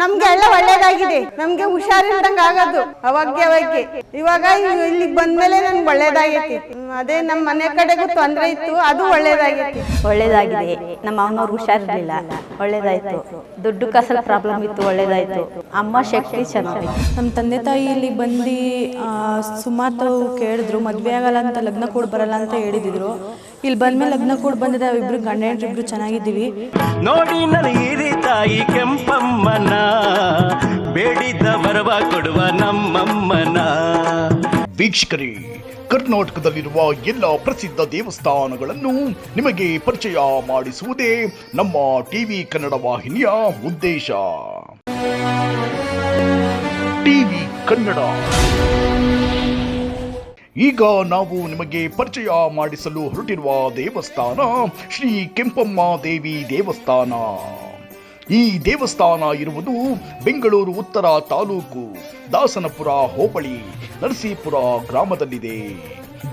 ನಮ್ಗೆ ಎಲ್ಲ ಒಳ್ಳೇದಾಗಿದೆ. ನಮ್ಗೆ ಹುಷಾರಿಲ್ದಂಗ ಆಗೋದು. ಅವಾಗ್ಯ ಇವಾಗ ಇಲ್ಲಿ ಇಲ್ಲಿಗ್ ಬಂದ್ಮೇಲೆ ನನ್ಗೆ ಒಳ್ಳೇದಾಗೈತಿ. ಅದೇ ನಮ್ಮ ಮನೆ ಕಡೆಗೂ ತೊಂದರೆ ಇತ್ತು. ಅದು ಒಳ್ಳೇದಾಗೈತಿ. ಒಳ್ಳೇದಾಗಿದೆ. ನಮ್ಮ ಅವನವ್ರು ಹುಷಾರಿರ್ಲಿಲ್ಲ. ಒಳ್ಳೇದಾಯ್ತು. ದುಡ್ಡು ಕಾಸಲ್ ಪ್ರಾಬ್ಲಮ್ ಇತ್ತು. ಒಳ್ಳೇದಾಯ್ತು. ಅಮ್ಮ ಶಕ್ತಿ ಚೆನ್ನಾಗಿ. ನಮ್ಮ ತಂದೆ ತಾಯಿ ಇಲ್ಲಿ ಬಂದು ಸುಮಾರು ಕೇಳಿದ್ರು ಮದುವೆ ಆಗಲ್ಲ ಅಂತ ಲಗ್ನ ಕೂಡ ಬರಲ್ಲ ಅಂತ ಹೇಳಿದ್ರು. ಇಲ್ಲಿ ಬಂದ್ಮೇಲೆ ಲಗ್ನ ಕೂಡ ಬಂದಿದೆ ಇಬ್ರು ಗಂಡ ಇಬ್ರು ಚೆನ್ನಾಗಿದ್ದೀವಿ. ನೋಡಿ ನನಗಿರಿ ತಾಯಿ ಕೆಂಪಮ್ಮನ ಬೇಡಿದ ಬರವ ಕೊಡುವ ನಮ್ಮಮ್ಮನ. ವೀಕ್ಷಕರೇ ಕರ್ನಾಟಕದಲ್ಲಿರುವ ಎಲ್ಲ ಪ್ರಸಿದ್ಧ ದೇವಸ್ಥಾನಗಳನ್ನು ನಿಮಗೆ ಪರಿಚಯ ಮಾಡಿಸುವುದೇ ನಮ್ಮ ಟಿವಿ ಕನ್ನಡ ವಾಹಿನಿಯ ಉದ್ದೇಶ. ಟಿವಿ ಕನ್ನಡ. ಈಗ ನಾವು ನಿಮಗೆ ಪರಿಚಯ ಮಾಡಿಸಲು ಹೊರಟಿರುವ ದೇವಸ್ಥಾನ ಶ್ರೀ ಕೆಂಪಮ್ಮ ದೇವಿ ದೇವಸ್ಥಾನ. ಈ ದೇವಸ್ಥಾನ ಇರುವುದು ಬೆಂಗಳೂರು ಉತ್ತರ ತಾಲೂಕು ದಾಸನಪುರ ಹೋಬಳಿ, ನರಸೀಪುರ ಗ್ರಾಮದಲ್ಲಿದೆ.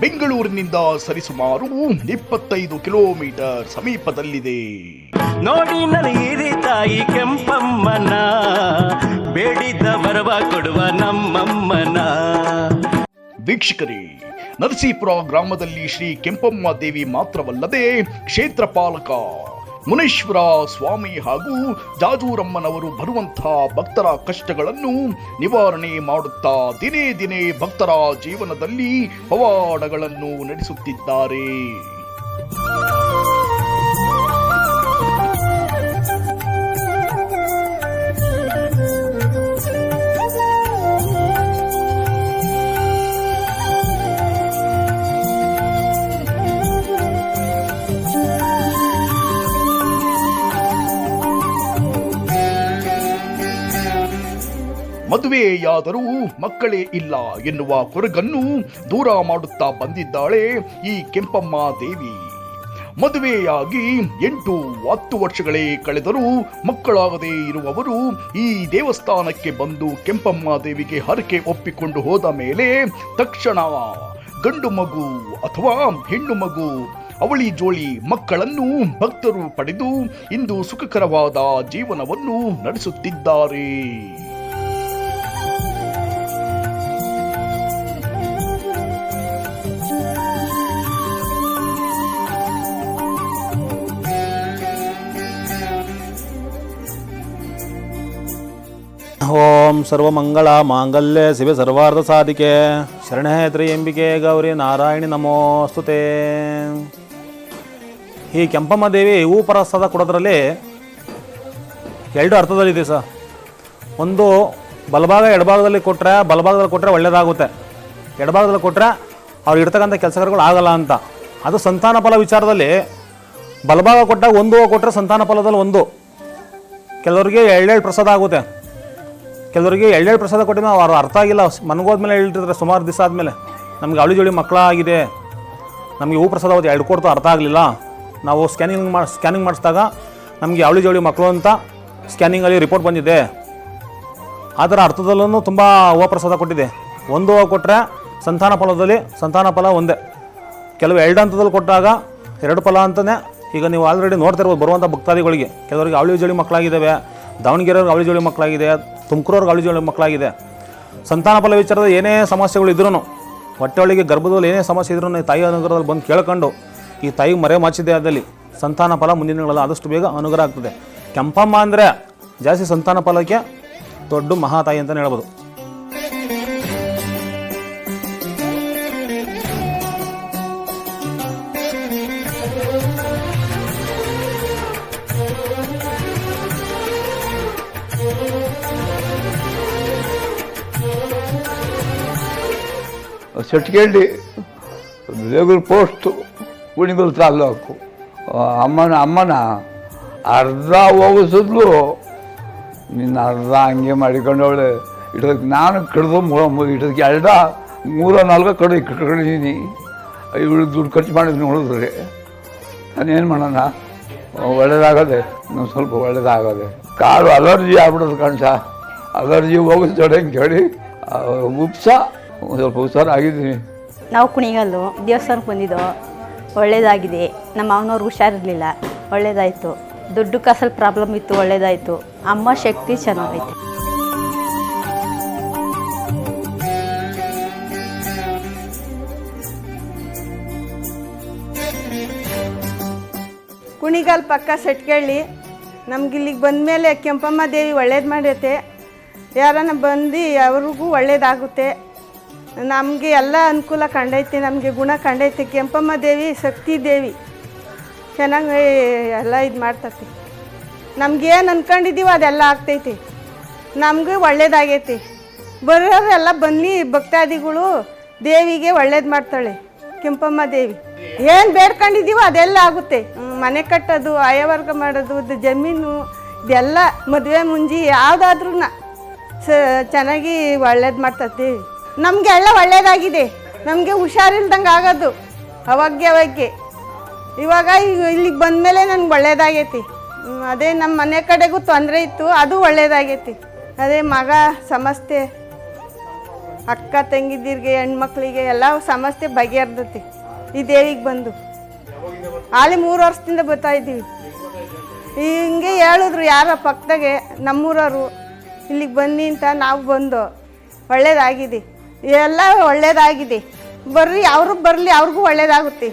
ಬೆಂಗಳೂರಿನಿಂದ ಸರಿಸುಮಾರು ಇಪ್ಪತ್ತೈದು ಕಿಲೋಮೀಟರ್ ಸಮೀಪದಲ್ಲಿದೆ. ನೋಡಿ ನನಗಿರಿ ತಾಯಿ ಕೆಂಪಮ್ಮನ, ಬೇಡಿದ ಬರವ ಕೊಡುವ ನಮ್ಮಮ್ಮನ. ವೀಕ್ಷಕರೇ, ನರಸೀಪುರ ಗ್ರಾಮದಲ್ಲಿ ಶ್ರೀ ಕೆಂಪಮ್ಮ ದೇವಿ ಮಾತ್ರವಲ್ಲದೆ ಕ್ಷೇತ್ರ ಪಾಲಕ ಮುನೇಶ್ವರ ಸ್ವಾಮಿ ಹಾಗೂ ಜಾಜೂರಮ್ಮನವರು ಬರುವಂತಹ ಭಕ್ತರ ಕಷ್ಟಗಳನ್ನು ನಿವಾರಣೆ ಮಾಡುತ್ತಾ ದಿನೇ ದಿನೇ ಭಕ್ತರ ಜೀವನದಲ್ಲಿ ಪವಾಡಗಳನ್ನು ನಡೆಸುತ್ತಿದ್ದಾರೆ. ಮದುವೆಯಾದರೂ ಮಕ್ಕಳೇ ಇಲ್ಲ ಎನ್ನುವ ಕೊರಗನ್ನು ದೂರ ಮಾಡುತ್ತಾ ಬಂದಿದ್ದಾಳೆ ಈ ಕೆಂಪಮ್ಮ ದೇವಿ. ಮದುವೆಯಾಗಿ ಎಂಟು ಹತ್ತು ವರ್ಷಗಳೇ ಕಳೆದರೂ ಮಕ್ಕಳಾಗದೇ ಇರುವವರು ಈ ದೇವಸ್ಥಾನಕ್ಕೆ ಬಂದು ಕೆಂಪಮ್ಮ ದೇವಿಗೆ ಹರಕೆ ಒಪ್ಪಿಕೊಂಡು ಹೋದ ಮೇಲೆ ತಕ್ಷಣ ಗಂಡು ಮಗು ಅಥವಾ ಹೆಣ್ಣು ಮಗು, ಅವಳಿ ಜೋಳಿ ಮಕ್ಕಳನ್ನು ಭಕ್ತರು ಪಡೆದು ಇಂದು ಸುಖಕರವಾದ ಜೀವನವನ್ನು ನಡೆಸುತ್ತಿದ್ದಾರೆ. ಸರ್ವಮಂಗಳ ಮಾಂಗಲ್ಯ ಶಿವ ಸರ್ವಾರ್ಥ ಸಾಧಿಕೆ ಶರಣೆ ತ್ರಿಯಂಬಿಕೆ ಗೌರಿ ನಾರಾಯಣಿ ನಮೋಸ್ತುತೆ ಈ ಕೆಂಪಮ್ಮ ದೇವಿ ಹೂ ಪ್ರಸಾದ ಕೊಡೋದ್ರಲ್ಲಿ ಎರಡು ಅರ್ಥದಲ್ಲಿದೆ ಸರ್. ಒಂದು ಬಲಭಾಗ ಎಡಭಾಗದಲ್ಲಿ ಕೊಟ್ಟರೆ ಬಲಭಾಗದಲ್ಲಿ ಕೊಟ್ಟರೆ ಒಳ್ಳೆಯದಾಗುತ್ತೆ ಎಡಭಾಗದಲ್ಲಿ ಕೊಟ್ಟರೆ ಅವ್ರು ಇರ್ತಕ್ಕಂಥ ಕೆಲಸಗಾರಗಳು ಆಗಲ್ಲ ಅಂತ. ಅದು ಸಂತಾನ ಫಲ ವಿಚಾರದಲ್ಲಿ ಬಲಭಾಗ ಕೊಟ್ಟಾಗ ಒಂದು ಕೊಟ್ಟರೆ ಸಂತಾನ ಫಲದಲ್ಲಿ ಒಂದು. ಕೆಲವರಿಗೆ ಎಳ್ಳೆಳ್ಳು ಪ್ರಸಾದ ಆಗುತ್ತೆ. ಕೆಲವರಿಗೆ ಎಳ್ಳೆಳ್ಳು ಪ್ರಸಾದ ಕೊಟ್ಟಿದ್ಮೇಲೆ ಅವ್ರು ಅರ್ಥ ಆಗಿಲ್ಲ. ಮನಗೋದ್ಮೇಲೆ ಹೇಳ್ತಿದ್ರೆ ಸುಮಾರು ದಿವಸ ಆದಮೇಲೆ. ನಮಗೆ ಅವಳಿ ಜೋಳಿ ಮಕ್ಕಳಾಗಿದೆ. ನಮಗೆ ಹೂ ಪ್ರಸಾದ ಅವತ್ತು ಎರಡು ಕೊಡ್ತು, ಅರ್ಥ ಆಗಲಿಲ್ಲ. ನಾವು ಸ್ಕ್ಯಾನಿಂಗ್ ಮಾಡಿ ಸ್ಕ್ಯಾನಿಂಗ್ ಮಾಡಿಸಿದಾಗ ನಮಗೆ ಅವಳಿ ಜೋಳಿ ಮಕ್ಕಳು ಅಂತ ಸ್ಕ್ಯಾನಿಂಗಲ್ಲಿ ರಿಪೋರ್ಟ್ ಬಂದಿದೆ. ಆ ಥರ ಅರ್ಥದಲ್ಲೂ ತುಂಬ ಹೂವು ಪ್ರಸಾದ ಕೊಟ್ಟಿದೆ. ಒಂದು ಹೂವು ಕೊಟ್ಟರೆ ಸಂತಾನ ಫಲದಲ್ಲಿ ಸಂತಾನ ಫಲ ಒಂದೇ. ಕೆಲವು ಎರಡು ಹಂತದಲ್ಲಿ ಕೊಟ್ಟಾಗ ಎರಡು ಫಲ ಅಂತಲೇ ಈಗ ನೀವು ಆಲ್ರೆಡಿ ನೋಡ್ತಿರ್ಬೋದು ಬರುವಂಥ ಭಕ್ತಾದಿಗಳಿಗೆ. ಕೆಲವರಿಗೆ ಅವಳಿ ಜೋಳಿ ಮಕ್ಕಳಾಗಿದ್ದಾವೆ, ದಾವಣಗೆರೆಯವ್ರಿಗೆ ಅವಳಿ ಜೋಳಿ ಮಕ್ಕಳಾಗಿದೆ ತುಮಕೂರವ್ರಿಗೆ ಅವಳಿ ಜೋಳಿ ಮಕ್ಕಳಾಗಿದೆ. ಸಂತಾನ ಫಲ ವಿಚಾರದ ಏನೇ ಸಮಸ್ಯೆಗಳು ಇದ್ರೂ ಹೊಟ್ಟೆ ಒಳಗೆ ಗರ್ಭದಲ್ಲಿ ಏನೇ ಸಮಸ್ಯೆ ಇದ್ರೂ ತಾಯಿ ಅನುಗ್ರಹದಲ್ಲಿ ಬಂದು ಕೇಳ್ಕೊಂಡು, ಈ ತಾಯಿ ಮರೆ ಮಾಚಿದೆ ಅದಲ್ಲಿ ಸಂತಾನ ಫಲ ಮುಂದಿನ ದಿನಗಳಲ್ಲಿ ಆದಷ್ಟು ಬೇಗ ಅನುಗ್ರಹ ಆಗ್ತದೆ. ಕೆಂಪಮ್ಮ ಅಂದರೆ ಜಾಸ್ತಿ ಸಂತಾನ ಫಲಕ್ಕೆ ದೊಡ್ಡ ಮಹಾತಾಯಿ ಅಂತಲೇ ಹೇಳ್ಬೋದು. ಸೆಟ್ಕಂಡು ರೇಗುಲ್ ಪೋಸ್ಟು ಕುಣಿಗಲ್ ತಾಲ್ಲೂಕು ಆ, ಅಮ್ಮನ ಅಮ್ಮನ ಅರ್ಧ ಹೋಗಿಸಿದ್ಲು ನಿನ್ನ ಅರ್ಧ ಹಂಗೆ ಮಾಡಿಕೊಂಡವಳೆ ಇಡೋದಕ್ಕೆ ನಾನು ಕಡ್ದು ಮೂರ ಮೂರು ಇಡೋದಕ್ಕೆ ಎರಡ ಮೂರ ನಾಲ್ಕು ಕಡೆ ಕಡಿದೀನಿ ಇವಳು ದುಡ್ಡು ಖರ್ಚು ಮಾಡಿದ್ರು ನೋಡಿದ್ರೆ ನಾನೇನು ಮಾಡೋಣ ಒಳ್ಳೇದಾಗದೆ ಇನ್ನೂ ಸ್ವಲ್ಪ ಒಳ್ಳೇದಾಗದೆ ಕಾಲು ಅಲರ್ಜಿ ಆಗ್ಬಿಡೋದು ಕಣ್ಸ ಅಲರ್ಜಿ ಹೋಗಿಸ್ತಾಳೆ ಅಂತ ಹೇಳಿ ಆ, ಉಪ್ಸ ಒಂದ್ ಹುಷಾರು ಆಗಿದ್ದೀನಿ. ನಾವು ಕುಣಿಗಲ್ಲು ದೇವಸ್ಥಾನಕ್ಕೆ ಬಂದಿದ್ದೋ ಒಳ್ಳೇದಾಗಿದೆ. ನಮ್ಮ ಅವನವ್ರು ಹುಷಾರಿರಲಿಲ್ಲ. ಒಳ್ಳೇದಾಯಿತು. ದುಡ್ಡು ಕಾಸಲ್ಲಿ ಪ್ರಾಬ್ಲಮ್ ಇತ್ತು ಒಳ್ಳೇದಾಯಿತು. ಅಮ್ಮ ಶಕ್ತಿ ಚೆನ್ನಾಗೈತೆ. ಕುಣಿಗಾಲ್ ಪಕ್ಕ ಸೆಟ್ಕೇಳಿ ನಮ್ಗೆ ಇಲ್ಲಿಗೆ ಬಂದಮೇಲೆ ಕೆಂಪಮ್ಮ ದೇವಿ ಒಳ್ಳೇದು ಮಾಡೈತೆ ಯಾರನ್ನ ಬಂದು ಅವ್ರಿಗೂ ಒಳ್ಳೇದಾಗುತ್ತೆ. ನಮಗೆ ಎಲ್ಲ ಅನುಕೂಲ ಕಂಡೈತಿ, ನಮಗೆ ಗುಣ ಕಂಡೈತಿ. ಕೆಂಪಮ್ಮ ದೇವಿ, ಶಕ್ತಿ ದೇವಿ. ಚೆನ್ನಾಗಿ ಎಲ್ಲ ಇದು ಮಾಡ್ತತಿ. ನಮಗೇನು ಅಂದ್ಕೊಂಡಿದ್ದೀವೋ ಅದೆಲ್ಲ ಆಗ್ತೈತಿ. ನಮಗೂ ಒಳ್ಳೇದಾಗೈತಿ. ಬರೋರೆಲ್ಲ ಬನ್ನಿ, ಭಕ್ತಾದಿಗಳು ದೇವಿಗೆ ಒಳ್ಳೇದು ಮಾಡ್ತಾಳೆ, ಕೆಂಪಮ್ಮ ದೇವಿ. ಏನು ಬೇಡ್ಕೊಂಡಿದ್ದೀವೋ ಅದೆಲ್ಲ ಆಗುತ್ತೆ. ಮನೆ ಕಟ್ಟೋದು, ಆಯವರ್ಗ ಮಾಡೋದು ಜಮೀನು, ಇದೆಲ್ಲ ಮದುವೆ ಮುಂಜಿ ಯಾವುದಾದ್ರೂ ಸ, ಚೆನ್ನಾಗಿ ಒಳ್ಳೇದು ಮಾಡ್ತತಿ. ನಮಗೆ ಎಲ್ಲ ಒಳ್ಳೇದಾಗಿದೆ. ನಮಗೆ ಹುಷಾರಿಲ್ದಂಗೆ ಆಗೋದು. ಅವಾಗ್ಯ ಅವಾಗ್ಯ. ಇವಾಗ ಇಲ್ಲಿಗೆ ಬಂದಮೇಲೆ ನನಗೆ ಒಳ್ಳೇದಾಗೈತಿ. ಅದೇ ನಮ್ಮ ಮನೆ ಕಡೆಗೂ ತೊಂದರೆ ಇತ್ತು, ಅದು ಒಳ್ಳೇದಾಗೈತಿ. ಅದೇ ಮಗ ಸಮಸ್ಯೆ, ಅಕ್ಕ ತಂಗಿದ್ದೀರಿಗೆ, ಹೆಣ್ಮಕ್ಳಿಗೆ ಎಲ್ಲ ಸಮಸ್ಯೆ ಬಗೆಹರ್ದತಿ. ಈ ದೇವಿಗೆ ಬಂದು. ಅಲ್ಲಿ ಮೂರು ವರ್ಷದಿಂದ ಬರ್ತಾ ಇದ್ದೀವಿ. ಹಿಂಗೆ ಹೇಳಿದ್ರು ಯಾರ ಪಕ್ಕದಾಗೆ ನಮ್ಮೂರವರು, ಇಲ್ಲಿಗೆ ಬನ್ನಿ ಅಂತ ನಾವು ಬಂದು, ಒಳ್ಳೇದಾಗಿದೆ. ಎಲ್ಲ ಒಳ್ಳೇದಾಗಿದೆ. ಬರ್ರಿ ಅವರು ಬರಲಿ, ಅವ್ರಿಗೂ ಒಳ್ಳೇದಾಗುತ್ತೆ.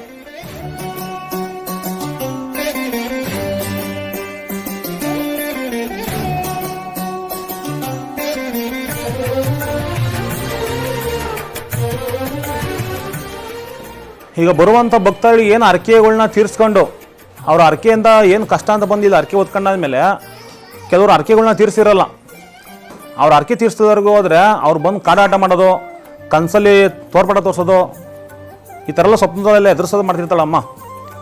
ಈಗ ಬರುವಂಥ ಭಕ್ತರಿಗೆ ಏನು ಅರ್ಕೆಗಳನ್ನ ತೀರಿಸ್ಕೊಂಡು, ಅವ್ರ ಅರ್ಕೆಯಿಂದ ಏನು ಕಷ್ಟ ಅಂತ ಬಂದಿಲ್ಲ, ಅರ್ಕೆ ಮೇಲೆ ಕೆಲವರು ಅರ್ಕೆಗಳನ್ನ ತೀರಿಸಿರಲ್ಲ. ಅವ್ರ ಅರ್ಕೆ ತೀರಿಸಿದವ್ರಿಗೂ ಹೋದರೆ ಅವ್ರು ಬಂದು ಕಾಡಾಟ ಮಾಡೋದು ಕನಸಲ್ಲಿ ತೋರ್ಪಟ ತೋರಿಸೋದು, ಈ ಥರ ಎಲ್ಲ ಸ್ವಪ್ನದಲ್ಲೆಲ್ಲ ಎದುರಿಸೋದು ಮಾಡ್ತಿರ್ತಾಳೆ ಅಮ್ಮ.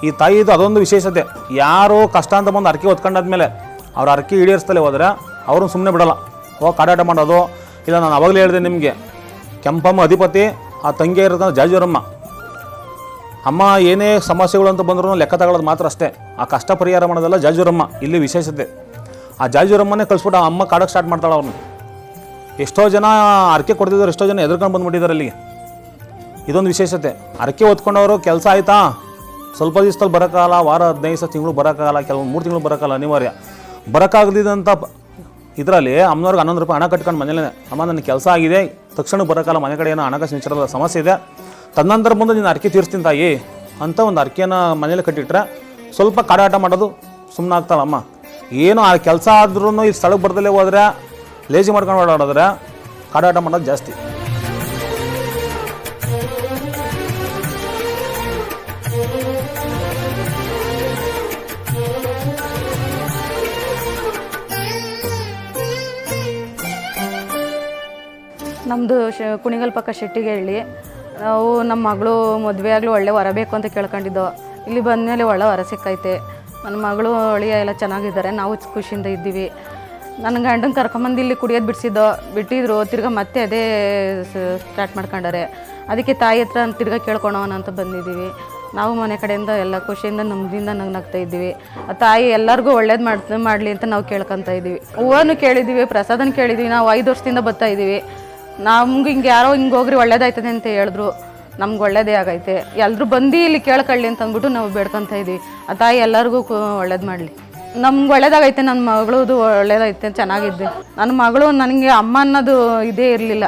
ಈ ತಾಯಿದು ಅದೊಂದು ವಿಶೇಷತೆ. ಯಾರು ಕಷ್ಟ ಅಂತ ಬಂದು ಅರ್ಕೆ ಹೊತ್ಕೊಂಡಾದ್ಮೇಲೆ ಅವ್ರ ಅರ್ಕೆ ಈಡೇರಿಸ್ತಲೇ ಹೋದರೆ ಅವ್ರನ್ನ ಸುಮ್ಮನೆ ಬಿಡಲ್ಲ. ಓ ಕಾಡಾಟ ಮಾಡೋದು, ಇಲ್ಲ ನಾನು ಅವಾಗಲೇ ಹೇಳಿದೆ ನಿಮಗೆ. ಕೆಂಪಮ್ಮ ಅಧಿಪತಿ, ಆ ತಂಗಿ ಇರೋದ ಜಾಜೂರಮ್ಮ ಅಮ್ಮ, ಏನೇ ಸಮಸ್ಯೆಗಳು ಅಂತ ಬಂದರೂ ಲೆಕ್ಕ ತಗೊಳ್ಳೋದು ಮಾತ್ರ ಅಷ್ಟೇ. ಆ ಕಷ್ಟ ಪರಿಹಾರ ಮಾಡೋದೆಲ್ಲ ಜಾಜೂರಮ್ಮ ಇಲ್ಲಿ ವಿಶೇಷತೆ. ಆ ಜಾಜೂರಮ್ಮನೇ ಕಳಿಸ್ಬಿಟ್ಟು ಆ ಅಮ್ಮ ಕಾಡೋಕ್ಕೆ ಸ್ಟಾರ್ಟ್ ಮಾಡ್ತಾಳೆ ಅವ್ರನ್ನ. ಎಷ್ಟೋ ಜನ ಅರಕೆ ಕೊಡ್ತಿದ್ದಾರೆ, ಎಷ್ಟೋ ಜನ ಎದುರ್ಕೊಂಡು ಬಂದ್ಬಿಟ್ಟಿದ್ದಾರೆ ಅಲ್ಲಿಗೆ. ಇದೊಂದು ವಿಶೇಷತೆ. ಅರಕೆ ಹೊತ್ಕೊಂಡವರು ಕೆಲಸ ಆಯ್ತಾ? ಸ್ವಲ್ಪ ದಿವಸದಲ್ಲಿ ಬರೋಕ್ಕಾಗಲ್ಲ, ವಾರ ಹದಿನೈದು ದಿವಸ ತಿಂಗಳು ಬರೋಕ್ಕಾಗಲ್ಲ, ಕೆಲವೊಂದು ಮೂರು ತಿಂಗಳು ಬರೋಕ್ಕಾಗಲ್ಲ, ಅನಿವಾರ್ಯ. ಬರೋಕ್ಕಾಗದಿದ್ದಂಥ ಇದರಲ್ಲಿ ಅಮ್ಮನವ್ರಿಗೆ ಹನ್ನೊಂದು ರೂಪಾಯಿ ಹಣ ಕಟ್ಕೊಂಡು ಮನೇಲೆ ಅಮ್ಮ ನನ್ನ ಕೆಲಸ ಆಗಿದೆ ತಕ್ಷಣ ಬರೋಕ್ಕಲ್ಲ ಮನೆ ಕಡೆ ಏನೋ ಹಣಕಾಸು ವಿಚಾರದ ಸಮಸ್ಯೆ ಇದೆ. ತನ್ನಂತರ ಬಂದು ನೀನು ಅರ್ಕೆ ತೀರಿಸ್ತೀನಿ ತಾಯಿ ಅಂತ ಒಂದು ಅರ್ಕೆನ ಮನೇಲಿ ಕಟ್ಟಿಟ್ರೆ ಸ್ವಲ್ಪ ಕಾಡಾಟ ಮಾಡೋದು ಸುಮ್ಮನೆ ಆಗ್ತಾಳಮ್ಮ ಏನು ಆ ಕೆಲಸ ಆದ್ರೂ ಈ ಸ್ಥಳಕ್ಕೆ ಬರ್ದಲ್ಲೇ ಹೋದ್ರೆ ಲೇಜಿ ಮಾಡ್ಕೊಂಡು ಓಡಾಡಿದ್ರೆ ಕಾಡಾಟ ಮಾಡೋದು ಜಾಸ್ತಿ. ನಮ್ಮದು ಶ ಕುಣಿಗಲ್ ಪಕ್ಕ ಶೆಟ್ಟಿಗೇಳಿ ನಾವು ನಮ್ಮ ಮಗಳು ಮದುವೆ ಆಗಲಿ ಒಳ್ಳೆ ವರ ಬೇಕು ಅಂತ ಕೇಳ್ಕೊಂಡಿದ್ದೋ. ಇಲ್ಲಿ ಬಂದಮೇಲೆ ಒಳ್ಳೆ ವರ ಸಿಕ್ಕೈತೆ. ನನ್ನ ಮಗಳು, ಅಳಿಯ ಎಲ್ಲ ಚೆನ್ನಾಗಿದ್ದಾರೆ. ನಾವು ಖುಷಿಯಿಂದ ಇದ್ದೀವಿ. ನನ್ನ ಗಂಡನ ಕರ್ಕೊಂಬಂದು ಇಲ್ಲಿ ಕುಡಿಯೋದು ಬಿಡಿಸಿದ್ದೋ, ಬಿಟ್ಟಿದ್ರು, ತಿರ್ಗಾ ಮತ್ತೆ ಅದೇ ಸ್ಟಾರ್ಟ್ ಮಾಡ್ಕೊಂಡಾರೆ. ಅದಕ್ಕೆ ತಾಯಿ ಹತ್ರ ತಿರ್ಗಾ ಕೇಳ್ಕೊಳೋಣ ಅಂತ ಬಂದಿದ್ದೀವಿ. ನಾವು ಮನೆ ಕಡೆಯಿಂದ ಎಲ್ಲ ಖುಷಿಯಿಂದ ನಮ್ದಿಂದ ನಗ್ತಾ ಇದ್ದೀವಿ. ಆ ತಾಯಿ ಎಲ್ಲರಿಗೂ ಒಳ್ಳೇದು ಮಾಡ್ ಮಾಡಲಿ ಅಂತ ನಾವು ಕೇಳ್ಕೊತಾ ಇದ್ದೀವಿ. ಹೂವನ್ನು ಕೇಳಿದ್ದೀವಿ, ಪ್ರಸಾದನ ಕೇಳಿದ್ದೀವಿ, ನಾವು ಐದು ವರ್ಷದಿಂದ ಬರ್ತಾ ಇದ್ದೀವಿ. ನಮ್ಗೆ ಹಿಂಗೆ ಯಾರೋ ಹಿಂಗೆ ಹೋಗ್ರಿ, ಒಳ್ಳೇದಾಯ್ತದೆ ಅಂತ ಹೇಳಿದ್ರು. ನಮ್ಗೆ ಒಳ್ಳೇದೇ ಆಗೈತೆ. ಎಲ್ಲರೂ ಬಂದು ಇಲ್ಲಿ ಕೇಳ್ಕೊಳ್ಳಿ ಅಂತ ಅಂದ್ಬಿಟ್ಟು ನಾವು ಬೇಡ್ಕೊತಾ ಇದ್ದೀವಿ. ಆ ತಾಯಿ ಎಲ್ಲರಿಗೂ ಒಳ್ಳೇದು ಮಾಡಲಿ. ನಮ್ಗೆ ಒಳ್ಳೇದಾಗೈತೆ ನನ್ನ ಮಗಳದು ಒಳ್ಳೇದಾಗೈತೆ ಚೆನ್ನಾಗಿದ್ದೆ. ನನ್ನ ಮಗಳು ನನಗೆ ಅಮ್ಮ ಅನ್ನೋದು ಇದೇ ಇರಲಿಲ್ಲ.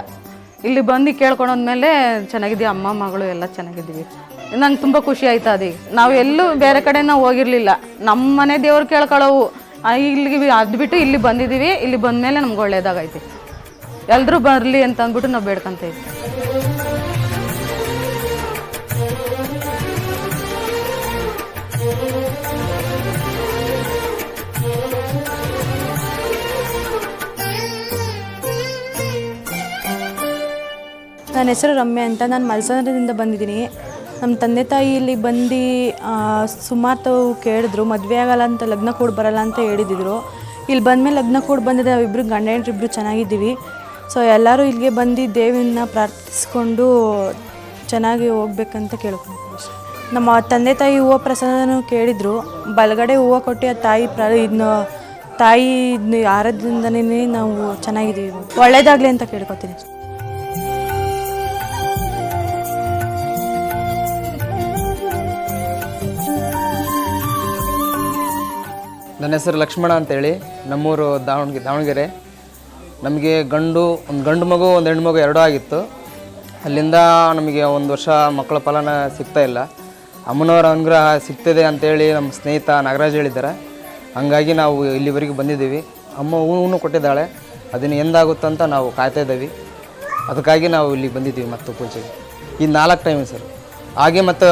ಇಲ್ಲಿ ಬಂದು ಕೇಳ್ಕೊಂಡೋದ್ಮೇಲೆ ಚೆನ್ನಾಗಿದ್ದೀವಿ ಅಮ್ಮ, ಮಗಳು ಎಲ್ಲ ಚೆನ್ನಾಗಿದ್ದೀವಿ. ನಂಗೆ ತುಂಬ ಖುಷಿ ಆಯ್ತು ಅದೇ ನಾವು ಎಲ್ಲೂ ಬೇರೆ ಕಡೆ ನಾವು ಹೋಗಿರಲಿಲ್ಲ. ನಮ್ಮ ಮನೆ ದೇವ್ರು ಕೇಳ್ಕೊಳ್ಳೋವು. ಇಲ್ಲಿಗೆ ಅದು ಬಿಟ್ಟು ಇಲ್ಲಿ ಬಂದಿದ್ದೀವಿ. ಇಲ್ಲಿ ಬಂದಮೇಲೆ ನಮ್ಗೆ ಒಳ್ಳೇದಾಗೈತೆ. ಎಲ್ಲರೂ ಬರಲಿ ಅಂತ ಅಂದ್ಬಿಟ್ಟು ನಾವು ಬೇಡ್ಕೊಂತ ನನ್ನ ಹೆಸರು ರಮ್ಯ ಅಂತ ನಾನು ಮಲ್ಸಂದ್ರದಿಂದ ಬಂದಿದ್ದೀನಿ. ನಮ್ಮ ತಂದೆ ತಾಯಿ ಇಲ್ಲಿ ಬಂದು ಸುಮಾರು ಕೇಳಿದ್ರು, ಮದುವೆ ಆಗಲ್ಲ ಅಂತ ಲಗ್ನ ಕೂಡ ಬರಲ್ಲ ಅಂತ ಹೇಳಿದಿದ್ರು. ಇಲ್ಲಿ ಬಂದಮೇಲೆ ಲಗ್ನ ಕೂಡ ಬಂದಿದೆ ನಾವಿಬ್ಬರು ಗಂಡ ಹೆಂಡ್ರಿಬ್ರು ಚೆನ್ನಾಗಿದ್ದೀವಿ. ಸೊ ಎಲ್ಲರೂ ಇಲ್ಲಿಗೆ ಬಂದು ದೇವಿನ ಪ್ರಾರ್ಥಿಸ್ಕೊಂಡು ಚೆನ್ನಾಗಿ ಹೋಗ್ಬೇಕಂತ ಕೇಳ್ಕೊಂಡು. ನಮ್ಮ ತಂದೆ ತಾಯಿ ಹೂವು ಪ್ರಸಾದನೂ ಕೇಳಿದರು. ಬಲಗಡೆ ಹೂವು ಕೊಟ್ಟು ಆ ತಾಯಿ ಪ್ರ ಇದನ್ನ ತಾಯಿ ಆರಾಧ್ಯದಿಂದನೇ ನಾವು ಚೆನ್ನಾಗಿದ್ದೀವಿ. ಒಳ್ಳೇದಾಗಲಿ ಅಂತ ಕೇಳ್ಕೊತೀನಿ. ನನ್ನ ಹೆಸರು ಲಕ್ಷ್ಮಣ ಅಂತೇಳಿ. ನಮ್ಮೂರು ದಾವಣಗೆ, ದಾವಣಗೆರೆ. ನಮಗೆ ಗಂಡು, ಒಂದು ಗಂಡು ಮಗು, ಒಂದು ಹೆಣ್ಣು ಮಗು ಎರಡೂ ಆಗಿತ್ತು. ಅಲ್ಲಿಂದ ನಮಗೆ ಒಂದು ವರ್ಷ ಮಕ್ಕಳ ಫಲನ ಸಿಗ್ತಾ ಇಲ್ಲ. ಅಮ್ಮನವರ ಅನುಗ್ರಹ ಸಿಗ್ತದೆ ಅಂತೇಳಿ ನಮ್ಮ ಸ್ನೇಹಿತ ನಾಗರಾಜ್ ಹೇಳಿದ್ದಾರೆ. ಹಾಗಾಗಿ ನಾವು ಇಲ್ಲಿವರೆಗೆ ಬಂದಿದ್ದೀವಿ. ಅಮ್ಮ ಹೂವು ಕೊಟ್ಟಿದ್ದಾಳೆ. ಅದನ್ನು ಎಂದಾಗುತ್ತಂತ ನಾವು ಕಾಯ್ತಾ ಇದ್ದೀವಿ. ಅದಕ್ಕಾಗಿ ನಾವು ಇಲ್ಲಿ ಬಂದಿದ್ದೀವಿ ಮತ್ತು ಪೂಜೆಗೆ. ಈ ನಾಲ್ಕು ಟೈಮ್ ಸರ್. ಹಾಗೆ ಮತ್ತು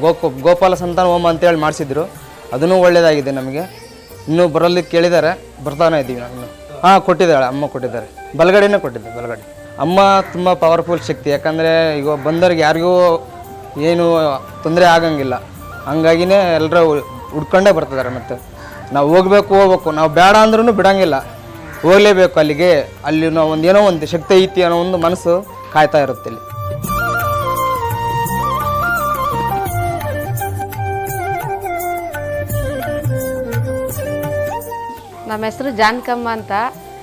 ಗೋಕು, ಗೋಪಾಲ ಸಂತಾನ ಹೋಮ ಅಂತೇಳಿ ಮಾಡಿಸಿದ್ರು. ಅದನ್ನು ಒಳ್ಳೆಯದಾಗಿದೆ ನಮಗೆ. ಇನ್ನೂ ಬರಲ್ಲಿ ಕೇಳಿದ್ದಾರೆ ಬರ್ತಾನೆ ಇದ್ದೀವಿ ನಾವು. ಹಾಂ, ಕೊಟ್ಟಿದ್ದಾಳೆ, ಅಮ್ಮ ಕೊಟ್ಟಿದ್ದಾರೆ. ಬಲಗಡೆನೇ ಕೊಟ್ಟಿದ್ದೆ, ಬಲಗಡೆ. ಅಮ್ಮ ತುಂಬ ಪವರ್ಫುಲ್ ಶಕ್ತಿ, ಯಾಕಂದರೆ ಈಗ ಬಂದವ್ರಿಗೆ ಯಾರಿಗೂ ಏನು ತೊಂದರೆ ಆಗಂಗಿಲ್ಲ. ಹಂಗಾಗಿನೇ ಎಲ್ಲರೂ ಹುಡ್ಕೊಂಡೇ ಬರ್ತಿದ್ದಾರೆ ಮತ್ತು. ನಾವು ಹೋಗ್ಬೇಕು ಹೋಗ್ಬೇಕು, ನಾವು ಬೇಡ ಅಂದ್ರೂ ಬಿಡೋಂಗಿಲ್ಲ. ಹೋಗಲೇಬೇಕು ಅಲ್ಲಿಗೆ ಅಲ್ಲಿ ನಾವು ಒಂದು ಏನೋ ಒಂದು ಶಕ್ತಿ ಐತಿ ಅನ್ನೋ ಒಂದು ಮನಸ್ಸು ಕಾಯ್ತಾ ಇರುತ್ತೆ ಇಲ್ಲಿ. ನಮ್ಮ ಹೆಸರು ಜಾನ್ಕಮ್ಮ ಅಂತ.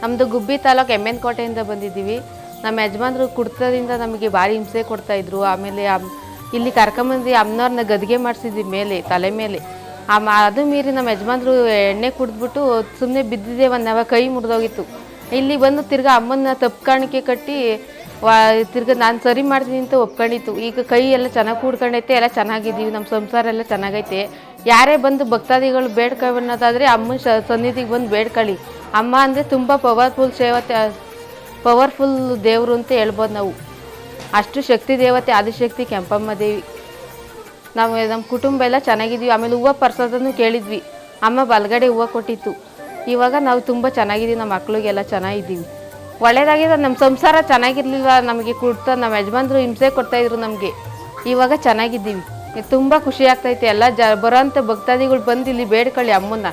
ನಮ್ಮದು ಗುಬ್ಬಿ ತಾಲೂಕು ಎಮ್ಮೆನ್ ಕೋಟೆಯಿಂದ ಬಂದಿದ್ದೀವಿ. ನಮ್ಮ ಯಜಮಾನ್ರು ಕುಡ್ತದಿಂದ ನಮಗೆ ಭಾರಿ ಹಿಂಸೆ ಕೊಡ್ತಾಯಿದ್ರು ಆಮೇಲೆ ಇಲ್ಲಿ ಕರ್ಕೊಂಬಂದು ಅಮ್ಮನವ್ರನ್ನ ಗದ್ಗೆ ಮಾಡಿಸಿದ್ವಿ ಮೇಲೆ, ತಲೆ ಮೇಲೆ. ಆ ಅದು ಮೀರಿ ನಮ್ಮ ಯಜಮಾನ್ರು ಎಣ್ಣೆ ಕುಡಿದ್ಬಿಟ್ಟು ಸುಮ್ಮನೆ ಬಿದ್ದಿದ್ದೆ ಒಂದು ಯಾವ ಕೈ ಮುರಿದೋಗಿತ್ತು. ಇಲ್ಲಿ ಬಂದು ತಿರ್ಗಾ ಅಮ್ಮನ ತಪ್ಪು ಕಾಣಿಕೆ ಕಟ್ಟಿ ವಾ, ತಿರ್ಗಿ ನಾನು ಸರಿ ಮಾಡ್ತೀನಿ ಅಂತ ಒಪ್ಕೊಂಡಿತ್ತು. ಈಗ ಕೈ ಎಲ್ಲ ಚೆನ್ನಾಗಿ ಕೂಡ್ಕೊಂಡೈತೆ, ಎಲ್ಲ ಚೆನ್ನಾಗಿದ್ದೀವಿ ನಮ್ಮ ಸಂಸಾರ ಎಲ್ಲ ಚೆನ್ನಾಗೈತೆ. ಯಾರೇ ಬಂದು ಭಕ್ತಾದಿಗಳು ಬೇಡ್ಕೊಳ್ಳೋದಾದರೆ ಅಮ್ಮನ ಶ ಸನ್ನಿಧಿಗೆ ಬಂದು ಬೇಡ್ಕೊಳ್ಳಿ. ಅಮ್ಮ ಅಂದರೆ ತುಂಬ ಪವರ್ಫುಲ್ ಸೇವತೆ ಪವರ್ಫುಲ್ ದೇವರು ಅಂತ ಹೇಳ್ಬೋದು ನಾವು. ಅಷ್ಟು ಶಕ್ತಿ ದೇವತೆ, ಆದಿಶಕ್ತಿ ಕೆಂಪಮ್ಮ ದೇವಿ. ನಾವು ನಮ್ಮ ಕುಟುಂಬ ಎಲ್ಲ ಚೆನ್ನಾಗಿದ್ವಿ ಆಮೇಲೆ ಹೂವು ಪರ್ಸೋದನ್ನು ಕೇಳಿದ್ವಿ. ಅಮ್ಮ ಬಲಗಡೆ ಹೂವು ಕೊಟ್ಟಿತ್ತು. ಇವಾಗ ನಾವು ತುಂಬ ಚೆನ್ನಾಗಿದ್ದೀವಿ, ನಮ್ಮ ಮಕ್ಳಿಗೆಲ್ಲ ಚೆನ್ನಾಗಿದ್ದೀವಿ. ಒಳ್ಳೇದಾಗಿದೆ. ನಮ್ಮ ಸಂಸಾರ ಚೆನ್ನಾಗಿರ್ಲಿಲ್ಲ, ನಮಗೆ ಕುಡ್ತಾ ನಮ್ಮ ಯಜಮಾನ್ರು ಹಿಂಸೆ ಕೊಡ್ತಾಯಿದ್ರು ನಮಗೆ. ಇವಾಗ ಚೆನ್ನಾಗಿದ್ದೀವಿ. ತುಂಬ ಖುಷಿ ಆಗ್ತೈತೆ. ಎಲ್ಲ ಜ ಬರೋಂಥ ಭಕ್ತಾದಿಗಳು ಬಂದು ಇಲ್ಲಿ ಬೇಡ್ಕೊಳ್ಳಿ ಅಮ್ಮನ್ನ.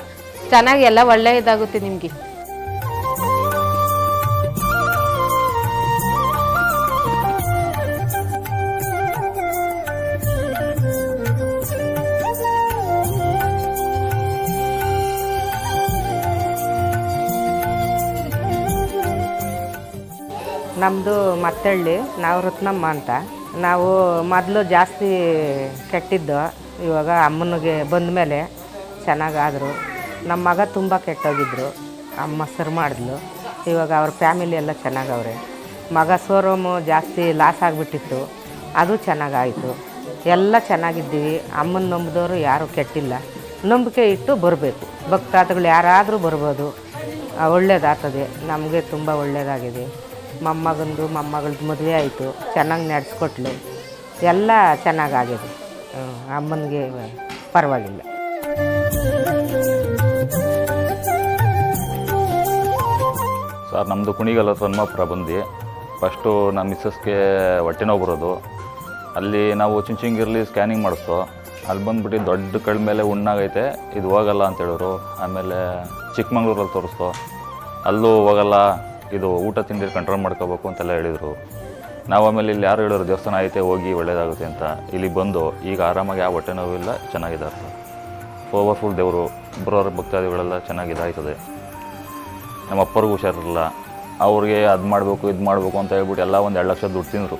ಚೆನ್ನಾಗಿ ಎಲ್ಲ ಒಳ್ಳೆಯದಾಗುತ್ತೆ ನಿಮಗೆ. ನಮ್ಮದು ಮತ್ತಳ್ಳಿ, ನಾವು ರತ್ನಮ್ಮ ಅಂತ. ನಾವು ಮೊದಲು ಜಾಸ್ತಿ ಕೆಟ್ಟಿದ್ದು, ಇವಾಗ ಅಮ್ಮನಿಗೆ ಬಂದ ಮೇಲೆ ಚೆನ್ನಾಗಾದರು. ನಮ್ಮ ಮಗ ತುಂಬ ಕೆಟ್ಟೋಗಿದ್ದರು ಅಮ್ಮ ಸರ್ ಮಾಡಿದ್ಲು. ಇವಾಗ ಅವ್ರ ಫ್ಯಾಮಿಲಿ ಎಲ್ಲ ಚೆನ್ನಾಗವ್ರೆ. ಮಗ ಶೋರೂಮು ಜಾಸ್ತಿ ಲಾಸ್ ಆಗಿಬಿಟ್ಟಿತ್ತು, ಅದು ಚೆನ್ನಾಗಾಯಿತು. ಎಲ್ಲ ಚೆನ್ನಾಗಿದ್ದೀವಿ, ಅಮ್ಮನ ನಂಬಿದವರು ಯಾರೂ ಕೆಟ್ಟಿಲ್ಲ. ನಂಬಿಕೆ ಇಟ್ಟು ಬರಬೇಕು. ಭಕ್ತಾದಿಗಳು ಯಾರಾದರೂ ಬರ್ಬೋದು. ಒಳ್ಳೇದಾಗ್ತದೆ. ನಮಗೆ ತುಂಬ ಒಳ್ಳೆಯದಾಗಿದೆ ಮೊಮ್ಮಗಂದು ಮೊಮ್ಮಗಳದ್ದು ಮದುವೆ ಆಯಿತು. ಚೆನ್ನಾಗಿ ನಡೆಸ್ಕೊಟ್ಲು. ಎಲ್ಲ ಚೆನ್ನಾಗಾಗಿದೆ. ಅಮ್ಮನಿಗೆ ಪರವಾಗಿಲ್ಲ. ಸರ್ ನಮ್ಮದು ಕುಣಿಗಲ್ಲ ಸನ್ಮಾಪುರ ಬಂದು ಫಸ್ಟು ನಮ್ಮ ಮಿಸ್ಸಸ್ಗೆ ಹೊಟ್ಟೆ ನೋವು ಬರೋದು. ಅಲ್ಲಿ ನಾವು ಚಿಂಚಿಂಗಿರಲಿ ಸ್ಕ್ಯಾನಿಂಗ್ ಮಾಡಿಸ್ತು. ಅಲ್ಲಿ ಬಂದ್ಬಿಟ್ಟು ದೊಡ್ಡ ಕಳ್ ಮೇಲೆ ಹುಣ್ಣಾಗೈತೆ ಇದು ಹೋಗಲ್ಲ ಅಂತ ಹೇಳಿದ್ರು. ಆಮೇಲೆ ಚಿಕ್ಕಮಂಗ್ಳೂರಲ್ಲಿ ತೋರಿಸ್ತು. ಅಲ್ಲೂ ಹೋಗಲ್ಲ. ಇದು ಊಟ ತಿಂಡಿ ಕಂಟ್ರೋಲ್ ಮಾಡ್ಕೋಬೇಕು ಅಂತೆಲ್ಲ ಹೇಳಿದರು. ನಾವು ಆಮೇಲೆ ಇಲ್ಲಿ ಯಾರು ಹೇಳೋರು ದೇವಸ್ಥಾನ ಐತೆ ಹೋಗಿ ಒಳ್ಳೆಯದಾಗುತ್ತೆ ಅಂತ ಇಲ್ಲಿ ಬಂದು ಈಗ ಆರಾಮಾಗಿ ಯಾವ ಹೊಟ್ಟೆ ನೋವಿಲ್ಲ ಚೆನ್ನಾಗಿದ್ದಾರೆ ಸರ್ ಪವರ್ಫುಲ್ ದೇವರು, ಬರೋರ ಭಕ್ತಾದಿಗಳೆಲ್ಲ ಚೆನ್ನಾಗಿದಾಯ್ತದೆ ನಮ್ಮ ಅಪ್ಪರಿಗೂ ಹುಷಾರಿರಲಿಲ್ಲ ಅವ್ರಿಗೆ ಅದು ಮಾಡಬೇಕು, ಇದು ಮಾಡಬೇಕು ಅಂತ ಹೇಳ್ಬಿಟ್ಟು ಎಲ್ಲ ಒಂದು ಎರಡು ಲಕ್ಷ ದುಡ್ಡು ತಿಂದರು.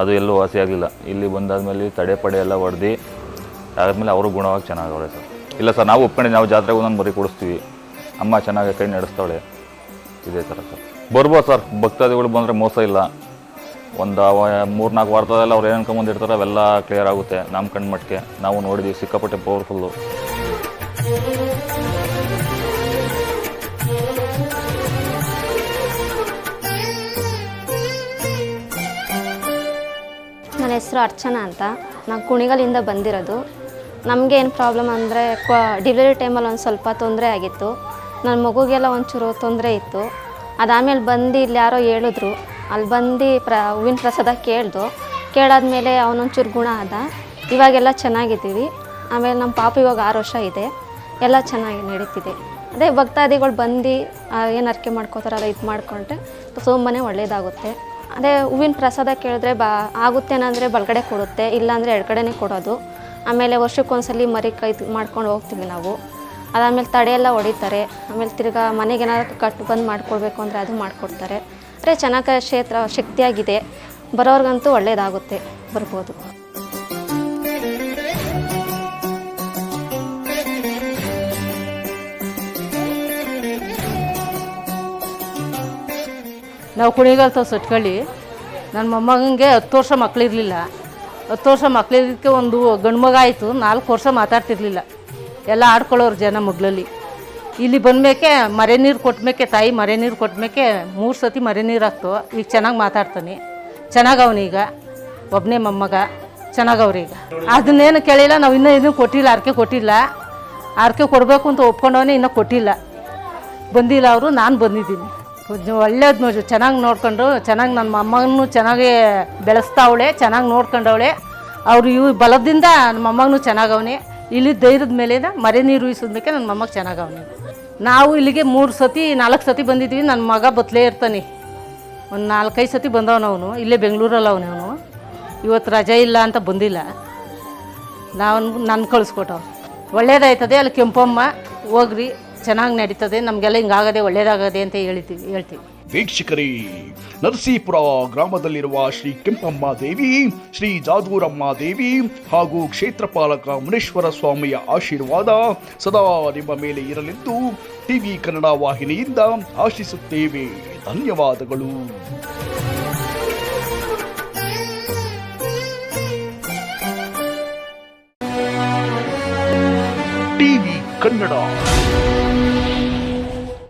ಅದು ಎಲ್ಲೂ ವಾಸಿ ಆಗಲಿಲ್ಲ. ಇಲ್ಲಿ ಬಂದಾದ್ಮೇಲೆ ತಡೆ ಪಡೆ ಎಲ್ಲ ಹೊಡೆದು ಆದಮೇಲೆ ಅವರು ಗುಣವಾಗಿ ಚೆನ್ನಾಗವ್ರೆ ಸರ್. ಇಲ್ಲ ಸರ್, ನಾವು ಒಪ್ಕೊಂಡು ನಾವು ಜಾತ್ರೆಗೆ ಒಂದೊಂದು ಬರೀ ಕೊಡಿಸ್ತೀವಿ. ಅಮ್ಮ ಚೆನ್ನಾಗಿ ಕೈ ನಡೆಸ್ತಾಳೆ ಇದೇ ಥರ ಸರ್. ಬರ್ಬೋದು ಸರ್, ಭಕ್ತಾದಿಗಳು ಬಂದರೆ ಮೋಸ ಇಲ್ಲ. ಒಂದು ಮೂರು ವಾರದಲ್ಲ ಅವ್ರು ಏನು ಅನ್ಕೊಂಬಂದಿರ್ತಾರೆ ಅವೆಲ್ಲ ಕ್ಲಿಯರ್ ಆಗುತ್ತೆ ನಮ್ಮ ಕಣ್ಣು ಮಟ್ಟಿಗೆ. ನಾವು ನೋಡಿದ್ದೀವಿ ಸಿಕ್ಕಾಪಟ್ಟೆ ಪವರ್ಫುಲ್ಲು ನನ್ನ ಹೆಸರು ಅರ್ಚನಾ ಅಂತ. ನಾನು ಕುಣಿಗಲಿಂದ ಬಂದಿರೋದು. ನಮಗೆ ಏನು ಪ್ರಾಬ್ಲಮ್ ಅಂದರೆ ಕ್ವ ಡಿಲಿವರಿ ಟೈಮಲ್ಲಿ ಒಂದು ಸ್ವಲ್ಪ ತೊಂದರೆ ಆಗಿತ್ತು. ನನ್ನ ಮಗುಗೆಲ್ಲ ಒಂಚೂರು ತೊಂದರೆ ಇತ್ತು. ಅದಾದಮೇಲೆ ಬಂದು ಇಲ್ಲಿ ಯಾರೋ ಹೇಳಿದ್ರು. ಅಲ್ಲಿ ಬಂದು ಪ್ರ, ಹೂವಿನ ಪ್ರಸಾದ ಕೇಳ್ದು. ಕೇಳಾದ್ಮೇಲೆ ಅವನೊಂಚೂರು ಗುಣ ಆದ ಇವಾಗೆಲ್ಲ ಚೆನ್ನಾಗಿದ್ದೀವಿ. ಆಮೇಲೆ ನಮ್ಮ ಪಾಪ ಇವಾಗ ಆರು ವರ್ಷ ಇದೆ. ಎಲ್ಲ ಚೆನ್ನಾಗಿ ನಡೀತಿದೆ. ಅದೇ ಭಕ್ತಾದಿಗಳು ಬಂದು ಏನು ಅರ್ಕೆ ಮಾಡ್ಕೋತಾರೆ ಅದು ಇದು ಮಾಡಿಕೊಂಡ್ರೆ ತುಂಬಾ ಒಳ್ಳೆಯದಾಗುತ್ತೆ ಅದೇ ಹೂವಿನ ಪ್ರಸಾದ ಕೇಳಿದ್ರೆ ಬಾ ಆಗುತ್ತೇನಂದರೆ ಬಲಗಡೆ ಕೊಡುತ್ತೆ, ಇಲ್ಲಾಂದರೆ ಎಡಗಡೆನೇ ಕೊಡೋದು. ಆಮೇಲೆ ವರ್ಷಕ್ಕೊಂದ್ಸಲಿ ಮರಿ ಕೈ ಮಾಡ್ಕೊಂಡು ಹೋಗ್ತೀವಿ ನಾವು. ಅದಾದಮೇಲೆ ತಡೆಯೆಲ್ಲ ಹೊಡಿತಾರೆ. ಆಮೇಲೆ ತಿರ್ಗಾ ಮನೆಗೆ ಏನಾದ್ರು ಕಟ್ಟು ಬಂದು ಮಾಡಿಕೊಡ್ಬೇಕು ಅಂದರೆ ಅದು ಮಾಡಿಕೊಡ್ತಾರೆ. ಅಂದರೆ ಚೆನ್ನಾಗ ಕ್ಷೇತ್ರ ಶಕ್ತಿಯಾಗಿದೆ. ಬರೋರ್ಗಂತೂ ಒಳ್ಳೆಯದಾಗುತ್ತೆ ಬರ್ಬೋದು. ನಾವು ಕುಣಿಗಾಲ ತಾವು ಸಟ್ಕಳ್ಳಿ ನನ್ನ ಮೊಮ್ಮಗಂಗೆ ಹತ್ತು ವರ್ಷ ಮಕ್ಕಳಿರಲಿಲ್ಲ ಹತ್ತು ವರ್ಷ ಮಕ್ಕಳಿರೋದಕ್ಕೆ ಒಂದು ಗಂಡು ಮಗ ಆಯಿತು. ನಾಲ್ಕು ವರ್ಷ ಮಾತಾಡ್ತಿರ್ಲಿಲ್ಲ. ಎಲ್ಲ ಆಡ್ಕೊಳ್ಳೋರು ಜನ ಮಗ್ಳಲ್ಲಿ. ಇಲ್ಲಿ ಬಂದ್ಮೇಕೆ ಮರೆ ನೀರು ಕೊಟ್ಮೇಕೆ ತಾಯಿ ಮರೆ ನೀರು ಕೊಟ್ಮೇಕೆ ಮೂರು ಸತಿ ಮರೆ ನೀರು ಹಾಕ್ತು. ಈಗ ಚೆನ್ನಾಗಿ ಮಾತಾಡ್ತಾನೆ. ಚೆನ್ನಾಗವನೀಗ ಒಬ್ಬನೇ ಮೊಮ್ಮಗ. ಈಗ. ಅದನ್ನೇನು ಕೇಳಿಲ್ಲ, ನಾವು ಇನ್ನೂ ಇನ್ನೂ ಕೊಟ್ಟಿಲ್ಲ ಅರ್ಕೆ ಕೊಟ್ಟಿಲ್ಲ. ಅರ್ಕೆ ಕೊಡಬೇಕು ಅಂತ ಒಪ್ಕೊಂಡವನೇ ಇನ್ನೂ ಕೊಟ್ಟಿಲ್ಲ. ಬಂದಿಲ್ಲ ಅವರು, ನಾನು ಬಂದಿದ್ದೀನಿ. ಒಳ್ಳೇದು ನೋಡಿ, ಚೆನ್ನಾಗಿ ನೋಡ್ಕೊಂಡು, ಚೆನ್ನಾಗಿ ನನ್ನ ಮೊಮ್ಮಗನೂ ಚೆನ್ನಾಗಿ ಬೆಳೆಸ್ತಾವಳೆ, ಚೆನ್ನಾಗಿ ನೋಡ್ಕೊಂಡವಳೆ. ಅವರು ಇವು ಬಲದಿಂದ ನಮ್ಮ ಮೊಮ್ಮಗನೂ ಚೆನ್ನಾಗವನೆ ಇಲ್ಲಿ ಧೈರ್ಯದ ಮೇಲೆ ಮರೆ ನೀರು ಉಯಿಸಿದ್ಮೇಲೆ ನನ್ನ ಮೊಮ್ಮಗ ಚೆನ್ನಾಗವನಿ. ನಾವು ಇಲ್ಲಿಗೆ ಮೂರು ಸತಿ, ನಾಲ್ಕು ಸತಿ ಬಂದಿದ್ವಿ ನನ್ನ ಮಗ ಬತ್ತಲೇ ಇರ್ತಾನೆ. ಒಂದು ನಾಲ್ಕೈದು ಸತಿ ಬಂದವನು ಅವನು, ಇಲ್ಲೇ ಬೆಂಗಳೂರಲ್ಲಿ ಅವನು ಅವನು. ಇವತ್ತು ರಜೆ ಇಲ್ಲ ಅಂತ ಬಂದಿಲ್ಲ. ನಾವು ನನ್ನ ಕಳಿಸ್ಕೊಟ್ಟವ್. ಒಳ್ಳೇದಾಯ್ತದೆ, ಅಲ್ಲಿ ಕೆಂಪಮ್ಮ ಹೋಗ್ರಿ, ಚೆನ್ನಾಗಿ ನಡೀತದೆ, ನಮಗೆಲ್ಲ ಹಿಂಗಾಗದೆ ಒಳ್ಳೇದಾಗದೆ ಅಂತ ಹೇಳ್ತೀವಿ ಹೇಳ್ತೀವಿ. ವೀಕ್ಷಕರೇ, ನರಸೀಪುರ ಗ್ರಾಮದಲ್ಲಿರುವ ಶ್ರೀ ಕೆಂಪಮ್ಮ ದೇವಿ, ಶ್ರೀ ಜಾದೂರಮ್ಮ ದೇವಿ ಹಾಗೂ ಕ್ಷೇತ್ರಪಾಲಕ ಮುನೇಶ್ವರ ಸ್ವಾಮಿಯ ಆಶೀರ್ವಾದ ಸದಾ ನಿಮ್ಮ ಮೇಲೆ ಇರಲೆಂದು ಟಿವಿ ಕನ್ನಡ ವಾಹಿನಿಯಿಂದ ಆಶಿಸುತ್ತೇವೆ. ಧನ್ಯವಾದಗಳು. ಟಿವಿ ಕನ್ನಡ.